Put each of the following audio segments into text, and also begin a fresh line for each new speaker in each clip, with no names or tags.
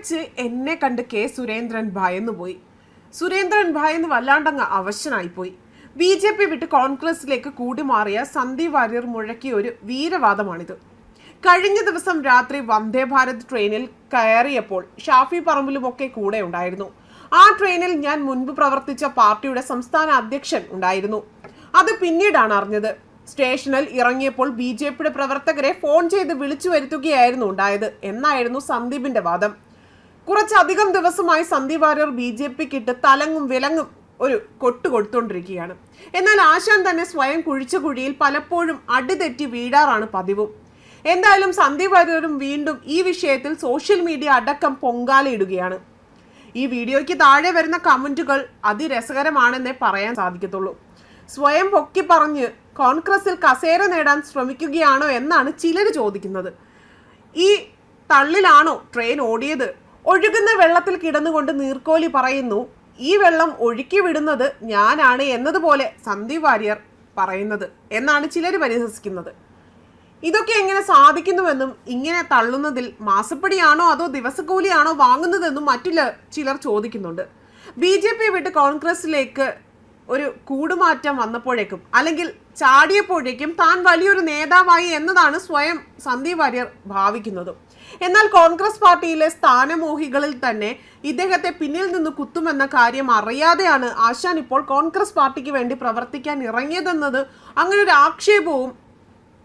വെച്ച് എന്നെ കണ്ട് കെ സുരേന്ദ്രൻ ഭയന്നുപോയി സുരേന്ദ്രൻ ഭയന്ന് വല്ലാണ്ടങ്ങ് അവശനായിപ്പോയി. ബി ജെ പി വിട്ട് കോൺഗ്രസിലേക്ക് കൂടിമാറിയ സന്ദീപ് വാര്യർ മുഴക്കിയ ഒരു വീരവാദമാണിത്. കഴിഞ്ഞ ദിവസം രാത്രി വന്ദേ ഭാരത് ട്രെയിനിൽ കയറിയപ്പോൾ ഷാഫി പറമ്പിലുമൊക്കെ കൂടെ ഉണ്ടായിരുന്നു. ആ ട്രെയിനിൽ ഞാൻ മുൻപ് പ്രവർത്തിച്ച പാർട്ടിയുടെ സംസ്ഥാന അധ്യക്ഷൻ ഉണ്ടായിരുന്നു. അത് പിന്നീടാണ് അറിഞ്ഞത്. സ്റ്റേഷനിൽ ഇറങ്ങിയപ്പോൾ ബി ജെ പിയുടെ പ്രവർത്തകരെ ഫോൺ ചെയ്ത് വിളിച്ചു വരുത്തുകയായിരുന്നു ഉണ്ടായത് എന്നായിരുന്നു സന്ദീപിന്റെ വാദം. കുറച്ചധികം ദിവസമായി സന്ദീപ് വാര്യർ ബി ജെ പിക്കിട്ട് തലങ്ങും വിലങ്ങും ഒരു കൊട്ട് കൊടുത്തുകൊണ്ടിരിക്കുകയാണ് എന്നാൽ ആശാൻ തന്നെ സ്വയം കുഴിച്ച കുഴിയിൽ പലപ്പോഴും അടിതെറ്റി വീഴാറാണ് പതിവും. എന്തായാലും സന്ദീപ് വാര്യരും വീണ്ടും ഈ വിഷയത്തിൽ സോഷ്യൽ മീഡിയ അടക്കം പൊങ്കാലയിടുകയാണ്. ഈ വീഡിയോയ്ക്ക് താഴെ വരുന്ന കമന്റുകൾ അതിരസകരമാണെന്നേ പറയാൻ സാധിക്കത്തുള്ളൂ. സ്വയം പൊക്കി പറഞ്ഞ് കോൺഗ്രസിൽ കസേര നേടാൻ ശ്രമിക്കുകയാണോ എന്നാണ് ചിലർ ചോദിക്കുന്നത്. ഈ തള്ളിലാണോ ട്രെയിൻ ഓടിയത്? ഒഴുകുന്ന വെള്ളത്തിൽ കിടന്നുകൊണ്ട് നീർക്കോലി പറയുന്നു ഈ വെള്ളം ഒഴുക്കി വിടുന്നത് ഞാനാണ് എന്നതുപോലെ സന്ദീപ് വാര്യർ പറയുന്നത് എന്നാണ് ചിലർ പരിഹസിക്കുന്നത്. ഇതൊക്കെ എങ്ങനെ സാധിക്കുന്നുവെന്നും ഇങ്ങനെ തള്ളുന്നതിൽ മാസപ്പടിയാണോ അതോ ദിവസക്കൂലിയാണോ വാങ്ങുന്നതെന്നും മറ്റു ചിലർ ചോദിക്കുന്നുണ്ട്. ബി ജെ പി വിട്ട് കോൺഗ്രസിലേക്ക് ഒരു കൂടുമാറ്റം വന്നപ്പോഴേക്കും അല്ലെങ്കിൽ ചാടിയപ്പോഴേക്കും താൻ വലിയൊരു നേതാവായി എന്നതാണ് സ്വയം സന്ദീപ് വാര്യർ ഭാവിക്കുന്നത്. എന്നാൽ കോൺഗ്രസ് പാർട്ടിയിലെ സ്ഥാനമോഹികളിൽ തന്നെ ഇദ്ദേഹത്തെ പിന്നിൽ നിന്ന് കുത്തുമെന്ന കാര്യം അറിയാതെയാണ് ആശാൻ ഇപ്പോൾ കോൺഗ്രസ് പാർട്ടിക്ക് വേണ്ടി പ്രവർത്തിക്കാൻ ഇറങ്ങിയതെന്നത് അങ്ങനെ ഒരു ആക്ഷേപവും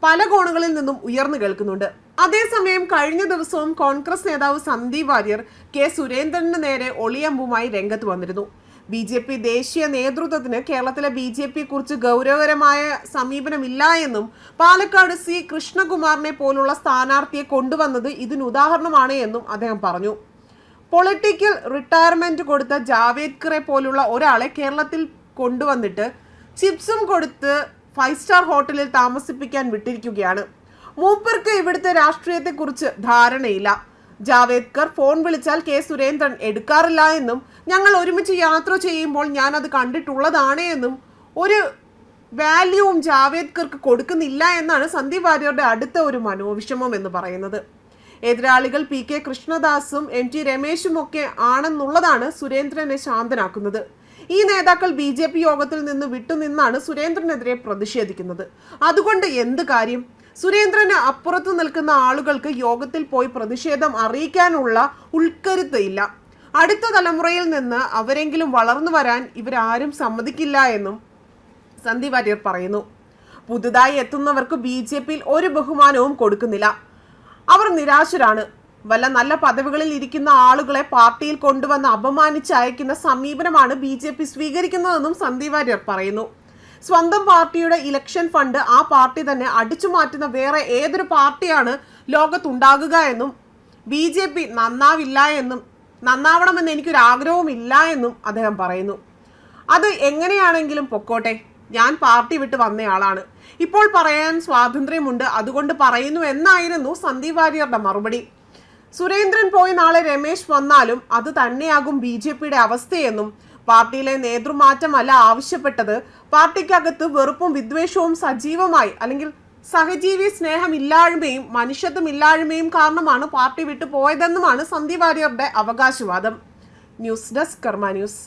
പല കോണുകളിൽ നിന്നും ഉയർന്നു കേൾക്കുന്നുണ്ട്. അതേസമയം കഴിഞ്ഞ ദിവസവും കോൺഗ്രസ് നേതാവ് സന്ദീപ് വാര്യർ കെ സുരേന്ദ്രന് നേരെ ഒളിയമ്പുമായി രംഗത്ത് വന്നിരുന്നു. ബി ജെ പി ദേശീയ നേതൃത്വത്തിന് കേരളത്തിലെ ബി ജെ പി കുറിച്ച് ഗൗരവകരമായ സമീപനമില്ല എന്നും പാലക്കാട് സി കൃഷ്ണകുമാറിനെ പോലുള്ള സ്ഥാനാർത്ഥിയെ കൊണ്ടുവന്നത് ഇതിന് ഉദാഹരണമാണ് എന്നും അദ്ദേഹം പറഞ്ഞു. പൊളിറ്റിക്കൽ റിട്ടയർമെന്റ് കൊടുത്ത ജാവേദ്കറെ പോലുള്ള ഒരാളെ കേരളത്തിൽ കൊണ്ടുവന്നിട്ട് ചിപ്സും കൊടുത്ത് ഫൈവ് സ്റ്റാർ ഹോട്ടലിൽ താമസിപ്പിക്കാൻ വിട്ടിരിക്കുകയാണ്. മൂപ്പർക്ക് ഇവിടുത്തെ രാഷ്ട്രീയത്തെക്കുറിച്ച് ധാരണയില്ല. ജാവേദ്കർ ഫോൺ വിളിച്ചാൽ കെ സുരേന്ദ്രൻ എടുക്കാറില്ല എന്നും ഞങ്ങൾ ഒരുമിച്ച് യാത്ര ചെയ്യുമ്പോൾ ഞാൻ അത് കണ്ടിട്ടുള്ളതാണ് എന്നും ഒരു വാല്യൂവും ജാവേദ്കർക്ക് കൊടുക്കുന്നില്ല എന്നാണ് സന്ദീപ് വാര്യരുടെ അടുത്ത ഒരു മനോവിഷമം എന്ന് പറയുന്നത്. എതിരാളികൾ പി കെ കൃഷ്ണദാസും എം ടി രമേശും ഒക്കെ ആണെന്നുള്ളതാണ് സുരേന്ദ്രനെ ശാന്തനാക്കുന്നത്. ഈ നേതാക്കൾ ബി ജെ പി യോഗത്തിൽ നിന്ന് വിട്ടുനിന്നാണ് സുരേന്ദ്രനെതിരെ പ്രതിഷേധിക്കുന്നത്. അതുകൊണ്ട് എന്ത് കാര്യം? സുരേന്ദ്രന് അപ്പുറത്ത് നിൽക്കുന്ന ആളുകൾക്ക് യോഗത്തിൽ പോയി പ്രതിഷേധം അറിയിക്കാനുള്ള ഉൾക്കരുത്ത് ഇല്ല. അടുത്ത തലമുറയിൽ നിന്ന് അവരെങ്കിലും വളർന്നു വരാൻ ഇവരാരും സമ്മതിക്കില്ല എന്നും സന്ദീപ് വാര്യർ പറയുന്നു. പുതുതായി എത്തുന്നവർക്ക് ബി ജെ പിയിൽ ഒരു ബഹുമാനവും കൊടുക്കുന്നില്ല. അവർ നിരാശരാണ്. വല്ല നല്ല പദവികളിൽ ഇരിക്കുന്ന ആളുകളെ പാർട്ടിയിൽ കൊണ്ടുവന്ന് അപമാനിച്ച് അയക്കുന്ന സമീപനമാണ് ബി ജെ പി സ്വീകരിക്കുന്നതെന്നും സന്ദീപ് വാര്യർ പറയുന്നു. സ്വന്തം പാർട്ടിയുടെ ഇലക്ഷൻ ഫണ്ട് ആ പാർട്ടി തന്നെ അടിച്ചു മാറ്റുന്ന വേറെ ഏതൊരു പാർട്ടിയാണ് ലോകത്തുണ്ടാകുക എന്നും ബി ജെ പി നന്നാവില്ല എന്നും നന്നാവണമെന്ന് എനിക്കൊരു ആഗ്രഹവുമില്ല എന്നും അദ്ദേഹം പറയുന്നു. അത് എങ്ങനെയാണെങ്കിലും പൊക്കോട്ടെ. ഞാൻ പാർട്ടി വിട്ട് വന്നയാളാണ്. ഇപ്പോൾ പറയാൻ സ്വാതന്ത്ര്യമുണ്ട്. അതുകൊണ്ട് പറയുന്നു എന്നായിരുന്നു സന്ദീപ് വാര്യറുടെ മറുപടി. സുരേന്ദ്രൻ പോയി നാളെ രമേശ് വന്നാലും അത് തന്നെയാകും ബി ജെ പിയുടെ അവസ്ഥയെന്നും പാർട്ടിയിലെ നേതൃമാറ്റമല്ല ആവശ്യപ്പെട്ടത്. പാർട്ടിക്കകത്ത് വെറുപ്പും വിദ്വേഷവും സജീവമായി അല്ലെങ്കിൽ സഹജീവി സ്നേഹമില്ലായ്മയും മനുഷ്യത്വമില്ലായ്മയും കാരണമാണ് പാർട്ടി വിട്ടു പോയതെന്നുമാണ് സന്ദീപ് വാര്യരുടെ അവകാശവാദം. News desk Karma News.